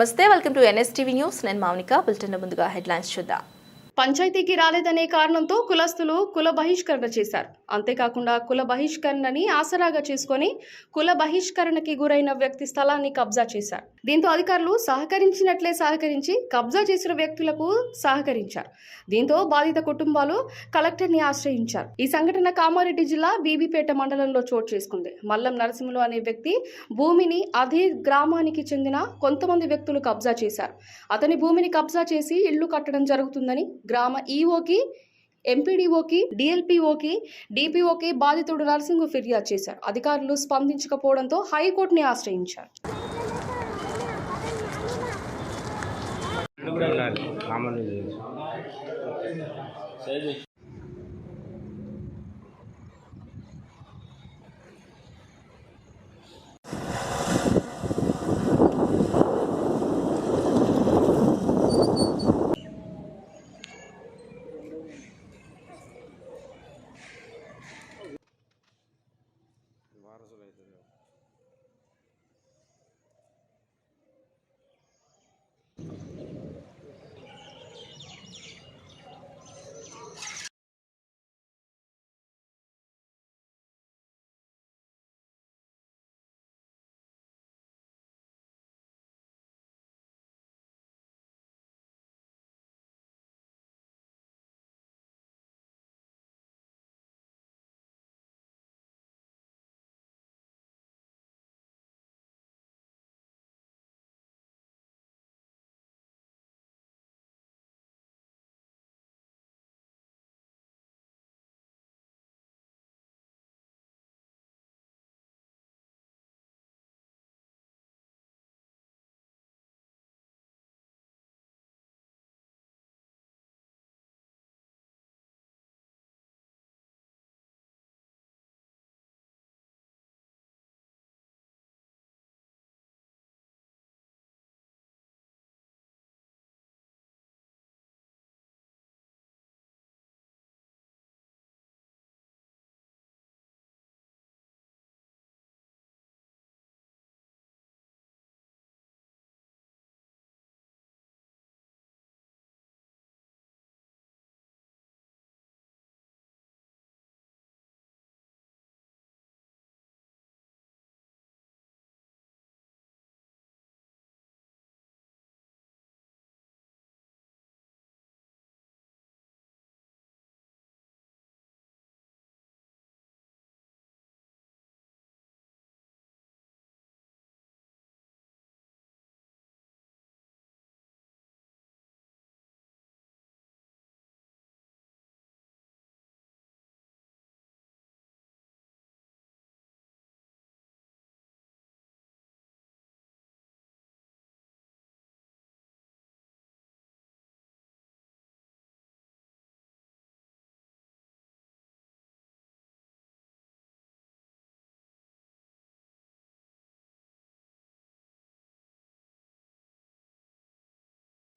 నమస్తే welcome to NSTV news. నేను Mounika bulletin ముందుగా హెడ్లైన్స్ చూద్దాం. పంచాయతీకి రాలేదనే కారణంతో కులస్తులు కుల బహిష్కరణ చేశారు. అంతేకాకుండా కుల బహిష్కరణని ఆసరాగా చేసుకొని కుల బహిష్కరణకి గురైన వ్యక్తి స్థలాన్ని కబ్జా చేశారు. దీంతో అధికారులు సహకరించినట్లే సహకరించి కబ్జా చేసిన వ్యక్తులకు సహకరించారు. దీంతో బాధిత కుటుంబాలు కలెక్టర్ని ఆశ్రయించారు. ఈ సంఘటన కామారెడ్డి జిల్లా బీబీపేట మండలంలో చోటు చేసుకుంది. మల్లం నరసింహులు అనే వ్యక్తి భూమిని అదే గ్రామానికి చెందిన కొంతమంది వ్యక్తులు కబ్జా చేశారు. అతని భూమిని కబ్జా చేసి ఇళ్ళు కట్టడం జరుగుతుందని గ్రామ ఈఓకి ఎంపీడీఓకి డిఎల్పీఓకి డిపిఓకి బాధితుడు నర్సింగ్ ఫిర్యాదు చేశారు. అధికారులు స్పందించకపోవడంతో హైకోర్టుని ఆశ్రయించారు.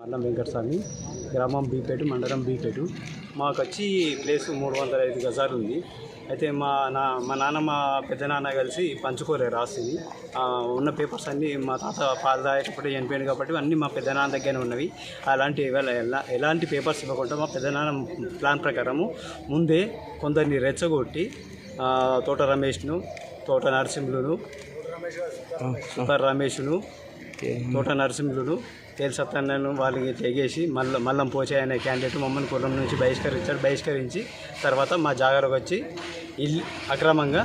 అన్నం వెంకటస్వామి గ్రామం బీపేటు మండలం బీపేటు. మాకు వచ్చి ప్లేస్ మూడు వందల ఐదు గజాలు ఉంది అయితే మా నా మా నాన్న మా పెద్దనాన్న కలిసి పంచుకోలేరు ఆస్తిని ఉన్న పేపర్స్ అన్నీ మా తాత పాలు తాగేటప్పుడు చనిపోయింది కాబట్టి అన్నీ మా పెద్దనాన్న దగ్గరనే ఉన్నవి. అలాంటి ఎలాంటి పేపర్స్ ఇవ్వకుండా మా పెద్దనాన్న ప్లాన్ ప్రకారము ముందే కొందరిని రెచ్చగొట్టి తోట రమేష్ను తోట నరసింహులను రమేష్ను తోట నరసింహులు తేలి వాళ్ళకి తెగేసి మల్ల మల్లం పోచే అనే క్యాండిడేట్ మమ్మల్ని కులం నుంచి బహిష్కరించాడు. బహిష్కరించి తర్వాత మా జాగాలోకి వచ్చి ఇల్లు అక్రమంగా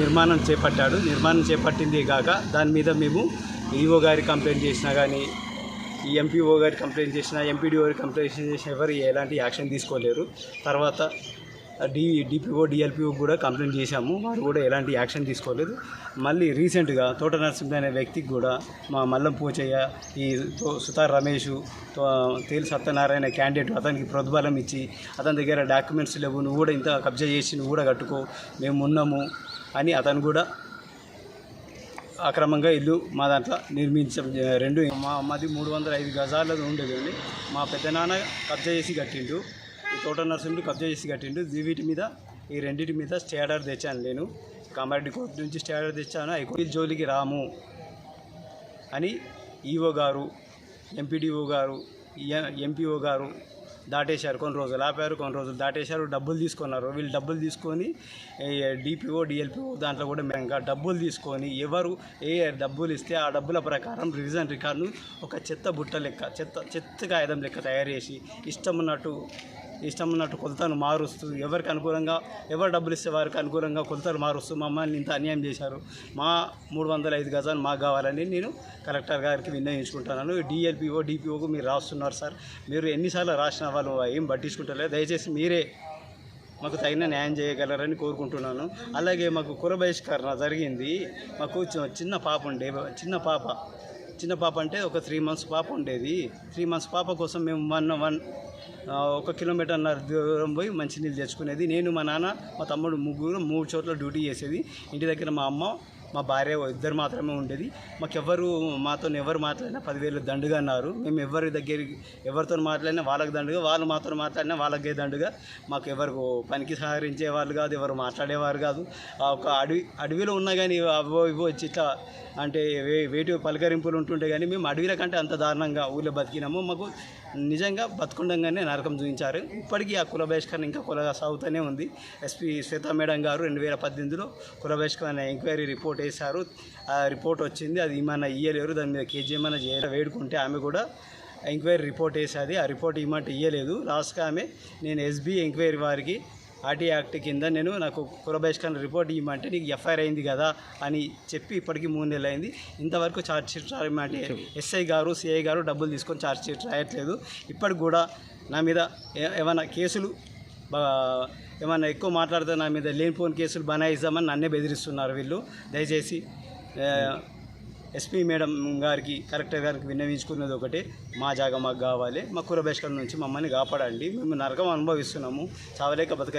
నిర్మాణం చేపట్టాడు. నిర్మాణం చేపట్టింది కాక దాని మీద మేము ఈఓ గారి కంప్లైంట్ చేసినా కానీ ఈ ఎంపీఓ గారి కంప్లైంట్ చేసినా ఎంపీడీఓ గారి కంప్లైంట్ చేసిన ఎవరు ఎలాంటి యాక్షన్ తీసుకోలేరు. తర్వాత డి డిపిఓ డిఎల్పిఓ కూడా కంప్లైంట్ చేశాము. వారు కూడా ఎలాంటి యాక్షన్ తీసుకోలేదు. మళ్ళీ రీసెంట్గా తోట నరసింహ అనే వ్యక్తికి కూడా మా మల్లం పోచయ్య ఈ తో- సుతార్ రమేష్ తో- తేలి సత్యనారాయణ క్యాండిడేట్ అతనికి ప్రతిఫలం ఇచ్చి అతని దగ్గర డాక్యుమెంట్స్ లేవు నువ్వు కూడా ఇంత కబ్జా చేసి నువ్వు కూడా కట్టుకో మేము ఉన్నాము అని అతను కూడా అక్రమంగా ఇల్లు మా దాంట్లో నిర్మించం రెండు మా మాది మూడు వందల ఐదు గజాలది ఉండేదండి మా పెద్దనాన్న కబ్జా చేసి కట్టిండు. తోట నర్సింహుడు కబ్జా చేసి కట్టిండు. వీటి మీద ఈ రెండింటి మీద స్టే ఆర్డర్ తెచ్చాను నేను. కామారెడ్డి కోర్టు నుంచి స్టే ఆర్డర్ తెచ్చాను హైకోర్టు జోలికి రాము అని ఈఓ గారు ఎంపీడీఓ గారు ఎంపీఓ గారు దాటేశారు. కొన్ని రోజులు ఆపారు కొన్ని రోజులు దాటేశారు. డబ్బులు తీసుకున్నారు. వీళ్ళు డబ్బులు తీసుకొని డిపిఓ డిఎల్పిఓ దాంట్లో కూడా మేము ఇంకా డబ్బులు తీసుకొని ఎవరు ఏ డబ్బులు ఇస్తే ఆ డబ్బుల ప్రకారం రివిజన్ రికార్డును ఒక చెత్త బుట్ట లెక్క చెత్త చెత్త కాగితం లెక్క తయారు చేసి ఇష్టం ఉన్నట్టు ఇష్టం ఉన్నట్టు కొలతలు మారుస్తూ ఎవరికి అనుకూలంగా ఎవరు డబ్బులు ఇస్తే వారికి అనుకూలంగా కొలతలు మారుస్తూ మమ్మల్ని ఇంత అన్యాయం చేశారు. మా మూడు వందల ఐదు గజాలు మాకు కావాలని నేను కలెక్టర్ గారికి విన్నవించుకుంటున్నాను. డిఎల్పిఓ డిపిఓకు మీరు రాస్తున్నారు సార్. మీరు ఎన్నిసార్లు రాసిన వాళ్ళు ఏం పట్టించుకుంటలేదు. దయచేసి మీరే మాకు తగిన న్యాయం చేయగలరని కోరుకుంటున్నాను. అలాగే మాకు కుల బహిష్కరణ జరిగింది. మాకు చిన్న పాప ఉండే చిన్న పాప. చిన్న పాప అంటే ఒక త్రీ మంత్స్ పాప ఉండేది. త్రీ మంత్స్ పాప కోసం మేము వన్ వన్ ఒక కిలోమీటర్న్నర దూరం పోయి మంచినీళ్ళు తెచ్చుకునేది. నేను మా నాన్న మా తమ్ముడు ముగ్గురు మూడు చోట్ల డ్యూటీ చేసేది. ఇంటి దగ్గర మా అమ్మ మా భార్య ఇద్దరు మాత్రమే ఉండేది. మాకెవ్వరు మాతో ఎవరు మాట్లాడినా పదివేలు దండుగా అన్నారు. మేము ఎవరి దగ్గరికి ఎవరితో మాట్లాడినా వాళ్ళకి దండుగా వాళ్ళు మాతో మాట్లాడినా వాళ్ళకే దండుగా. మాకు ఎవరు పనికి సహకరించే వాళ్ళు కాదు ఎవరు మాట్లాడేవారు కాదు. ఆ ఒక అడవి అడవిలో ఉన్నా కానీ అవో ఇవో వచ్చి ఇట్లా అంటే వే వేటి పలకరింపులు ఉంటుంటే కానీ మేము అడవిల కంటే అంత దారుణంగా ఊళ్ళో బతికినాము. మాకు నిజంగా బతుకుండగానే నరకం చూపించారు. ఇప్పటికీ ఆ కుల బహిష్కరణ ఇంకా కుల సాగుతూనే ఉంది. ఎస్పీ శ్వేతా మేడం గారు రెండు వేల పద్దెనిమిదిలో కుల బహిష్కరణ ఎంక్వైరీ రిపోర్ట్ వేశారు. ఆ రిపోర్ట్ వచ్చింది. అది ఏమైనా ఇయ్యలేరు. దాని మీద కేజీ ఏమైనా చేయాలి వేడుకుంటే ఆమె కూడా ఎంక్వైరీ రిపోర్ట్ వేసేది ఆ రిపోర్ట్ ఇమ్మంటే ఇయ్యలేదు. లాస్ట్గా ఆమె నేను ఎస్బీ ఎంక్వైరీ వారికి ఆర్టీ యాక్ట్ కింద నేను నాకు కులబహిష్కరణ రిపోర్ట్ ఇవ్వమంటే నీకు ఎఫ్ఐఆర్ అయింది కదా అని చెప్పి ఇప్పటికీ మూడు నెలలు అయింది. ఇంతవరకు ఛార్జ్ షీట్ రాయమంటే ఎస్ఐ గారు సిఐ గారు డబ్బులు తీసుకొని ఛార్జ్ షీట్ రాయట్లేదు. ఇప్పటికి కూడా నా మీద ఏమైనా కేసులు ఏమన్నా ఎక్కువ మాట్లాడితే నా మీద లేనిపోని కేసులు బనాయిస్తామని నన్నే బెదిరిస్తున్నారు వీళ్ళు. దయచేసి ఎస్పీ మేడం గారికి కలెక్టర్ గారికి విన్నవించుకున్నది ఒకటే. మా జాగా మాకు కావాలి. మా కుల బహిష్కరణ నుంచి మమ్మల్ని కాపాడండి. మేము నరకం అనుభవిస్తున్నాము. చావలేక బతక